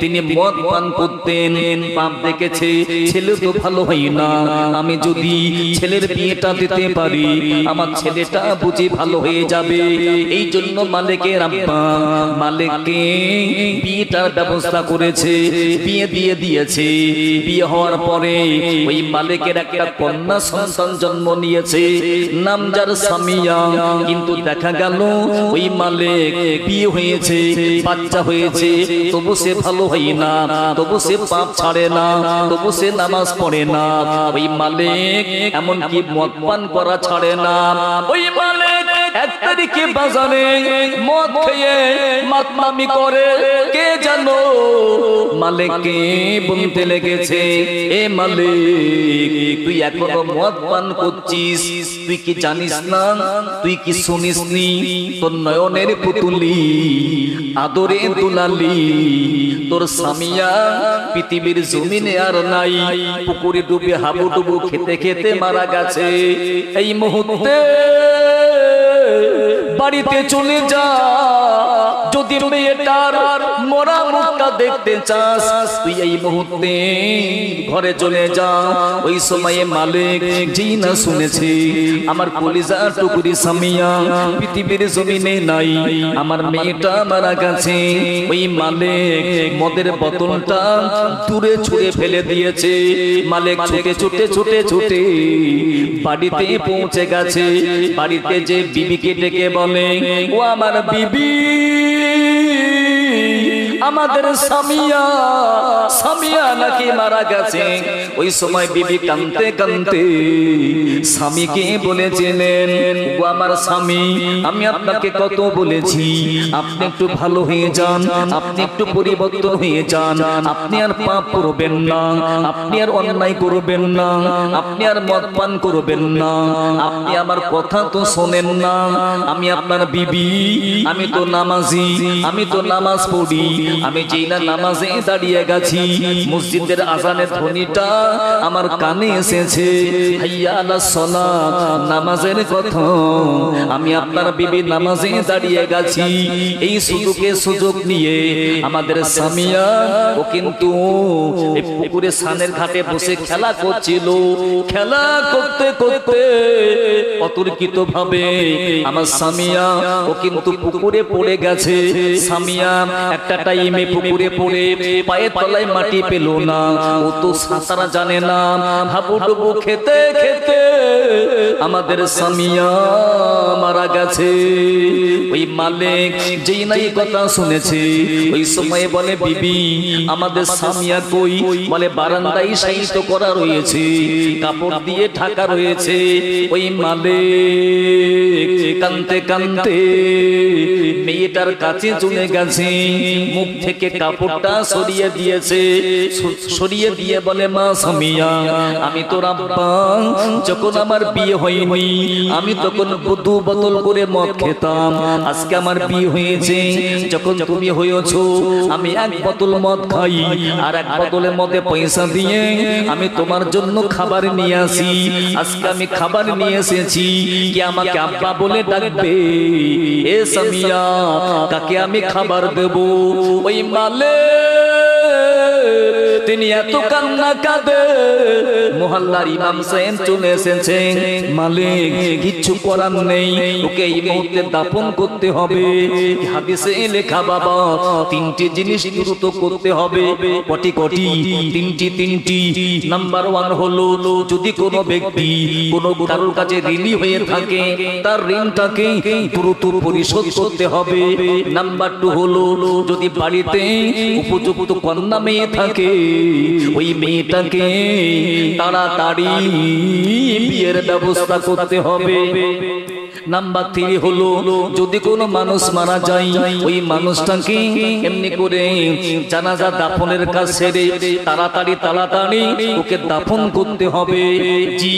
তিনি মদ পান করতেন, পাপ দেখেছে, ছেলে তো ভালো হয় না। আমি যদি ছেলের বিয়েটা দিতে পারি, আমার ছেলেটা বুঝি ভালো হয়ে যাবে। এই জন্য মালিকের আব্বা, মালিককে বিয়েটার ব্যবস্থা করেছে, বিয়ে দিয়ে দিয়েছে। বিয়ে হওয়ার পরে ওই মালিকের একটা কন্যা সন্তান জন্ম নিয়েছে, নাম যার সামিয়া। কিন্তু দেখা গেল ওই মালিক বিয়ে হয়েছে, বাচ্চা হয়েছে, তবু সে ভালো হয় না, তবু সে পাপ ছাড়ে না, তবু সে নামাজ পড়ে না। ওই মালিক এমনকি মদ পান করা ছাড়ে না। ওই মালিক এক তারিখে বাজারে মদ খেয়ে মাতমামি করে। কে জানো? মালিককে বলতে লেগেছে। এ মালিক, তুই এখনও মদ পান করছিস? তুই কি জানিস না? তুই কি শুনিস নি? তোর নয়নের পুতুলি আদরে দুলালি। তোর সামিয়া পৃথিবীর জমিনে আর নাই। পুকুরে ডুবে হাবুডুবু খেতে খেতে মারা গেছে। এই মুহূর্তে বাড়িতে চলে যা। যদি মেয়েটার মরা মুখটা দেখতে চাস। তুই এই মুহূর্তে ঘরে চলে যা। ওই সময়ে মালিক যেই না শুনেছে, আমার কলিজা টুকুরি সামিয়া পৃথিবীর জমিনে নাই। আমার মেয়েটা মারা গেছে। ওই মালিক মদের বোতলটা দূরে ছুঁড়ে ফেলে দিয়েছে। মালিক ছুটে ছুটে ছুটে ছুটে বাড়িতে পৌঁছে গেছে। বাড়িতে যে বিবিকে ডেকে বলে, ও আমার বিবি আমাদের সামিয়া সামিয়া। নাকি মারা গেছে। ওই সময় বিবি কানতে কানতে স্বামীকে বলেছিলেন ও আমার স্বামী আমি আপনাকে কত বলেছি আপনি একটু ভালো হয়ে যান আপনি একটু পরিবর্তন হয়ে যান আপনি আর পাপ করবেন না আপনি আর অন্যায় করবেন না আপনি আর মদ পান করবেন না আপনি আমার কথা তো শোনেন না আমি আপনার বিবি আমি তো নামাজি আমি তো নামাজ পড়ি আমি যেই না নামাজে দাঁড়িয়ে গেছি, মসজিদের আজানের ধ্বনিটা আমার কানে এসেছে। নামাজের কথা। আমি আপনার বিবি নামাজে দাঁড়িয়ে গেছি। এই সুযোগে সুযোগ নিয়ে আমাদের সামিয়া ও কিন্তু পুকুরে সানের ঘাটে বসে খেলা করছিল। খেলা করতে করতে অতর্কিত ভাবে আমার সামিয়া ও কিন্তু পুকুরে পড়ে গেছে। সামিয়া, একটা টাইমে পুকুরে পড়ে পায়ের তলায় মাটি পেল না। ও তো সাঁতারা জানে না। হাবুডুবু খেতে খেতে আমাদের সামিয়া মারা গেছে। ওই মালিক যেই নাই কথা শুনেছে। ওই সময়ে বলে, বিবি, আমাদের সামিয়া কই? বলে, বারান্দায় সাহিত্য করা রয়েছে, কাপড় দিয়ে ঢাকা রয়েছে। ওই মালিক কানতে কানতে মেয়েটার কাছে চলে গেছে। মুখ থেকে কাপড়টা সরিয়ে দিয়েছে। সরিয়ে দিয়ে বলে, মা সামিয়া, আমি তোর আব্বা। যখন আমার বিয়ে হয়নি, আমি তখন দু বোতল করে মদ খেতাম। আজকে আমার বিয়ে হয়েছে। যখন তুমি হয়েছো, আমি এক বোতল মদ খাই। আর এক বোতলের মধ্যে পয়সা দিয়ে আমি তোমার জন্য খাবার নিয়ে আসি। আজকে আমি খাবার নিয়ে এসেছি। কি আমাকে আব্বা বলে ডাকবে? এ সামিয়া, কাকে আমি খাবার দেব? ওই মালে তিনি এত কান্না কাঁদে। মোহাল্লার ইমাম সাহেব চলে এসেছেন মালিক, কিচ্ছু করার নেই। ওকে এই মুহূর্তে দাফন করতে হবে। হাদিসে লেখা, বাবা, তিনটি জিনিস দ্রুত করতে হবে। কটি কটি, তিনটি তিনটি। নাম্বার ওয়ান হলো, যদি কোনো ব্যক্তি কোনো কারোর কাছে ঋণী হয়ে থাকে, তার ঋণটাকে দ্রুত পরিশোধ করতে হবে। নাম্বার টু হলো, যদি বাড়িতে উপযুক্ত কন্যা মেয়ে থাকে ওই মেয়েটাকে তাড়াতাড়ি বিয়ের ব্যবস্থা করতে হবে। নাম্বার থ্রি হলো, যদি কোনো মানুষ মারা যায়, ওই মানুষটাকে এমনি করে জানাজা দাফনের কাজ সেরে তাড়াতাড়ি তাড়াতাড়ি ওকে দাফন করতে হবে। জি,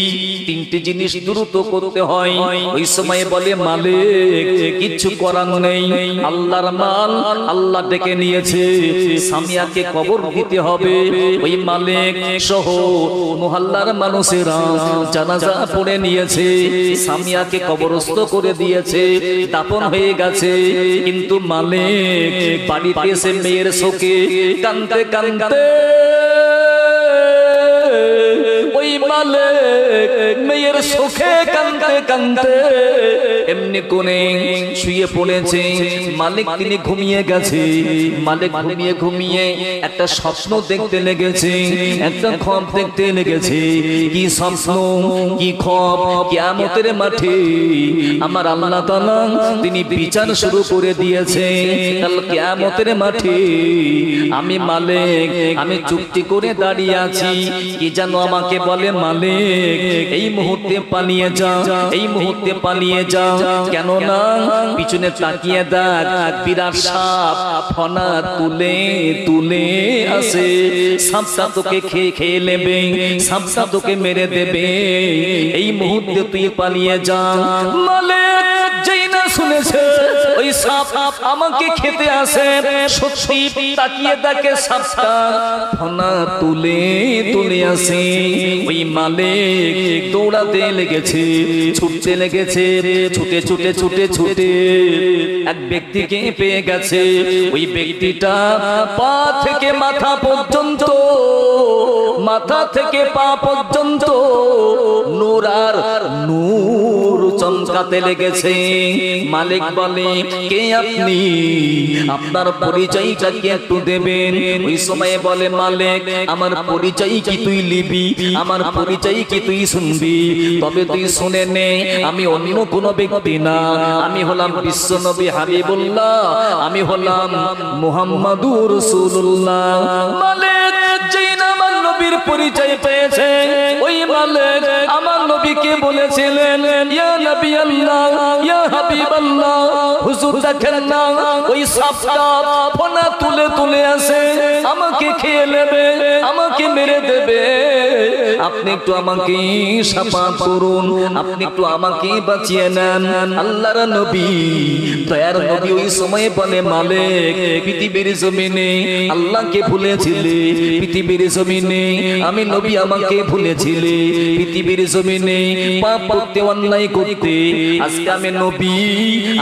তিনটি জিনিস দ্রুত করতে হয়। ওই সময় বলে, মালিক কিচ্ছু করার নেই। আল্লাহর মাল আল্লাহ ডেকে নিয়েছে। সামিয়াকে কবর দিতে হবে। ওই মালিক সহ মোহাল্লার মানুষেরা জানাজা পড়ে নিয়েছে। সামিয়াকে কবরস্থ করে দিয়েছে। দাপন হয়ে গেছে। কিন্তু মালিক বাড়িতে এসে মেয়ের শোকে কানতে কানতে মালিক, মেয়ের সুখে কানতে কানতে এমনি কোনে শুয়ে পড়েছে। মালিক তিনি ঘুমিয়ে গেছে। মালিক ঘুমিয়ে ঘুমিয়ে একটা স্বপ্ন দেখতে লেগেছে। একটা খব দেখতে লেগেছে। কি স্বপ্ন, কি খব কিয়ামতের মাঠে আমার আল্লাহ তাআলা তিনি বিচার শুরু করে দিয়েছে। কাল মাঠে আমি মালিক, আমি চুক্তি করে দাঁড়িয়ে আছি। কি জানো আমাকে বলে মালিক, এই মুহূর্তে পালিয়ে যা এই মুহূর্তে পালিয়ে যা কেন না পিছনে তাকিয়ে দেখ, বিরাট সাপ ফনা তুলে তুলে আসে। সাপটা তোকে খেয়ে খেয়ে নেবে সাপটা তোকে মেরে দেবে। এই মুহূর্তে তুই পালিয়ে যা মালিক আমাকে খেতে আসে, সত্যি তাকিয়ে দেখে সাপটা তুলে তুলে আসে। ওই মালিক দৌড়াতে লেগেছে, ছুটতে লেগেছে, ছুটে ছুটে ছুটে ছুটে এক ব্যক্তিকে পেয়ে গেছে। ওই ব্যক্তিটা পা থেকে মাথা পর্যন্ত, মাথা থেকে পা পর্যন্ত নূর আর নূর চমকাতে লেগেছে। মালিক বলে, কে আপনি? আপনার পরিচয়টা কি একটু দেবেন? ওই সময়ে বলে, মালিক, আমার পরিচয় কি তুই লিবি? আমার পরিচয় কি তুই শুনবি? তবে তুই শুনে নে, আমি অন্য কোন ব্যক্তি না। আমি হলাম বিশ্ব নবী হাবিবুল্লাহ, আমি হলাম মুহাম্মাদুর রাসূলুল্লাহ। মালিক, যেই না নবীর পরিচয় পেয়েছে, ওই মালিক আমার নবীকে বলেছিলেন, ইয়া নবী আল্লাহ, ইয়া হাবিব আল্লাহ, হুজুর দেখেন না, ওই সাপটা ফোনা তুলে তুলে আসে, আমাকে খেয়ে নেবে, আমাকে মেরে দেবে। আপনি একটু আমাকে সাপাত করুন, আপনি একটু আমাকে বাঁচিয়ে নেন। আল্লাহর নবী, দয়ার নবী ওই সময়ে বলে মালিক, পৃথিবীর জমিনে আল্লাহকে ভুলেছিলে পৃথিবীর জমিনে আমি নবী আমাকে ভুলেছিলে পৃথিবীর জমিনে পাপ করতে, অন্যায় করতে, আজকে আমি নবী,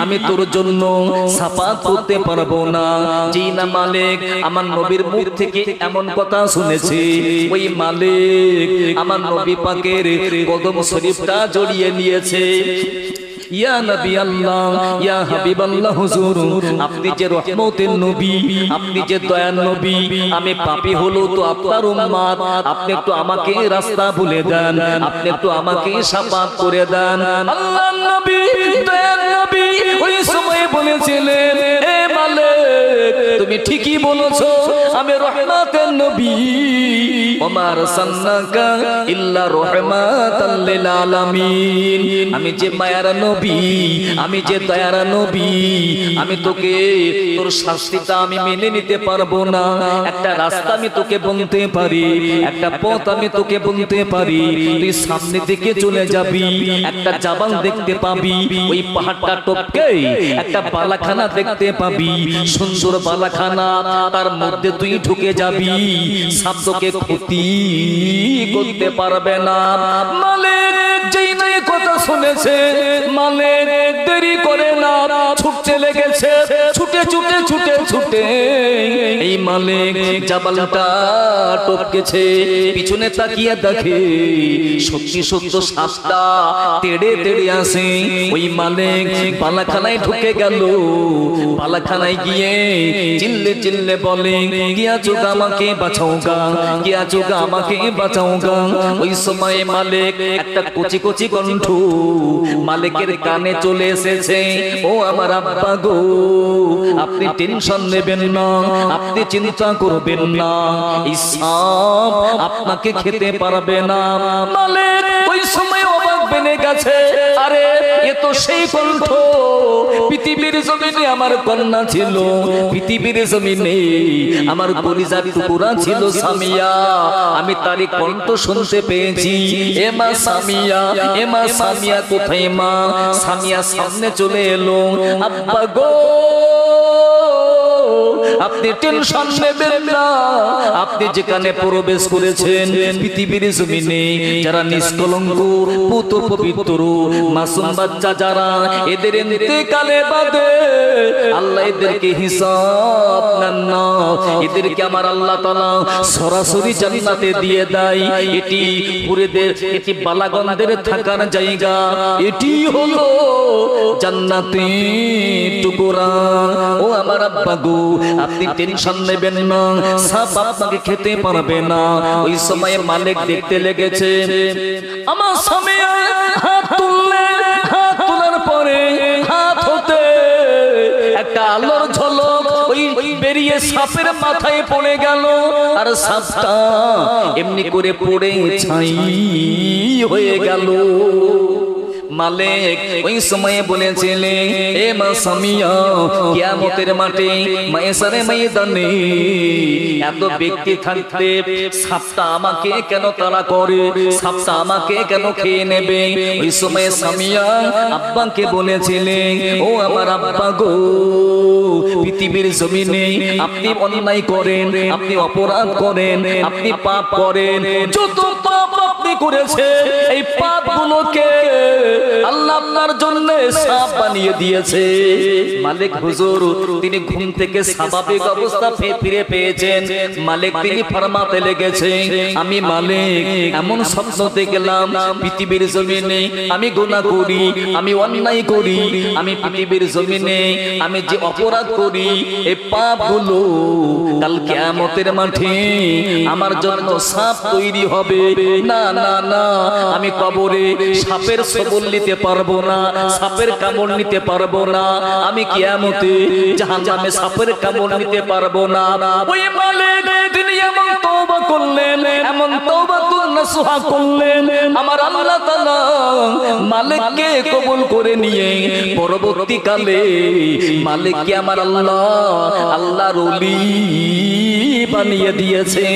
আমি তোর জন্য সাপাত করতে পারব না। যেই না মালিক, আমার নবীর মুখ থেকে এমন কথা শুনেছে, ওই মালিক আমার নবী পাকের কদম শরীফটা জড়িয়ে নিয়েছে। ইয়া নবী আল্লাহ ইয়া হুজুর আপনি যে রহমতের নবী আপনি যে দয়ার নবী আমি পাপী হলো তো আপনার উম্মত আপনি একটু আমাকে রাস্তা ভুলে দেন। আপনি একটু আমাকে সাফাত করে দেন। নবী দয়ার নবী ওই সময় বলেছিলেন মালিক তুমি ঠিকই বলেছ আমি রহমতের নবী আমি যে মায়ার নবী, আমি যে দয়ার নবী, আমি তোকে, তোর শাস্তিটা আমি মেনে নিতে পারব না। একটা রাস্তা আমি তোকে বলতে পারি, একটা পথ আমি তোকে বলতে পারি, তুই সামনে দিকে চলে যাবি, একটা জাবাল দেখতে পাবি, ওই পাহাড়টা টপকে একটা বালাখানা দেখতে পাবি, সুন্দর বালাখানা, তার মধ্যে তুই ঢুকে যাবি শব্দকে ক্ষতি করতে পারবে না। মালের যেই নাই কথা শুনেছে মালের দেরি করে না। ছুটতে লেগেছে ছুটে ছুটে ছুটে ছুটে। এই মালিক জাবালটা টপকেছে, পিছনে তাকিয়ে দেখে সত্যি, সত্য সাপটা তেড়ে তেড়ে আসে। ওই মালিক পালাখানায় ঢুকে গেল। পালাখানায় গিয়ে চিল্লে চিল্লে বলে, গিয়া চোখ আমাকে বাঁচাও গা, গিয়া চোখ আমাকে বাঁচাও গা। ওই সময় মালিক একটা কচি কচি কণ্ঠ মালিকের কানে চলে এসেছে। ও আমার আব্বা গো আপনি টেনশন নেবেন না, আপনি চিন্তা করবেন না। এই আপনাকে খেতে পারবে না। মালিক ওই সময় অবাক বেনে গেছে। আরে এ তো সেই কণ্ঠ পৃথিবীর জমিনে আমার কন্যা ছিল। পৃথিবীর জমিনে আমার পরিজার টুকুরা ছিল সামিয়া। আমি তারই কণ্ঠ শুনতে পেয়েছি। এমা সামিয়া এমা সামিয়া কোথায় মা? সামিয়া সামনে চলে এলো। আব্বা গো! আপনি টেনশন নেবেন না। আপনি যেখানে প্রবেশ করেছেন, পৃথিবীর জমিনে, যারা নিষ্কলঙ্ক, পুত পবিত্র, মাসুম বাচ্চা যারা, এদের ইন্তেকালে বাদে আল্লাহ এদেরকে হিসাব নেন না। এদেরকে আমার আল্লাহ তাআলা সরাসরি জান্নাতে দিয়ে দেয়। এটি পুরেদের, এটি বালাগন্ধের থাকার জায়গা। এটি হলো জান্নাতি টুকুরা। ও আমার আব্বা গো আপনি টেনশন নেবেন না। সাপ আপনাকে খেতে পারবে না। ওই সময় মালিক দেখতে লেগেছে। আমার স্বামী হাত তুললে, হাত তোলার পরে হাত হতে একটা আলোর ঝলক ওই বেরিয়ে সাপের মাথায় পড়ে গেল। আর সাপটা এমনি করে পড়ে ছাই হয়ে গেল। মালিক ওই সময়ে বলেছিলে, এ মা সামিয়া কিয়ামতের মাঠে মায়েসারে ময়দানে এত ব্যক্তি থাকতে সাপটা আমাকে কেন তারা করে? সাপটা আমাকে কেন খেয়ে নেবে? ওই সময়ে সামিয়া আব্বাকে বলেছিলে, ও আমার আব্বা গো, পৃথিবীর জমিনে আপনি অন্যায় করেন, আপনি অপরাধ করেন, আপনি পাপ করেন, যত পাপ আপনি করেছে। এই পাপগুলোকে আল্লাহ আপনার জন্য সাপ বানিয়ে দিয়েছে। মালিক হুজুর, তিনি ঘুম থেকে স্বাভাবিক অবস্থা ফিরে পেয়েছেন। মালিক, তিনি ফরমাতে লেগেছে আমি মালিক, এমন স্বপ্ন দেখলাম পৃথিবীর জমিনে আমি গুনাহ করি, আমি অন্যায় করি, আমি পৃথিবীর জমিনে আমি যে অপরাধ করি, এই পাপগুলো কাল কিয়ামতের মাঠে আমার জন্য সাপ তৈরি হবে। না না না আমি কবরে সাপের সবল নিতে পারব না, সাপের কামড় নিতে পারব না। আমি কিয়ামতে জাহান্নামে সাপের কামড় নিতে পারব না। ওই মালিক তিনি এমন তওবা করলেন, এমন তওবাতুন নাসুহা করলেন। আমার আল্লাহ তাআলা মালিককে কবুল করে নিয়ে পরবর্তীকালে মালিককে আমার আল্লাহ, আল্লাহর ওলি বানিয়ে দিয়েছে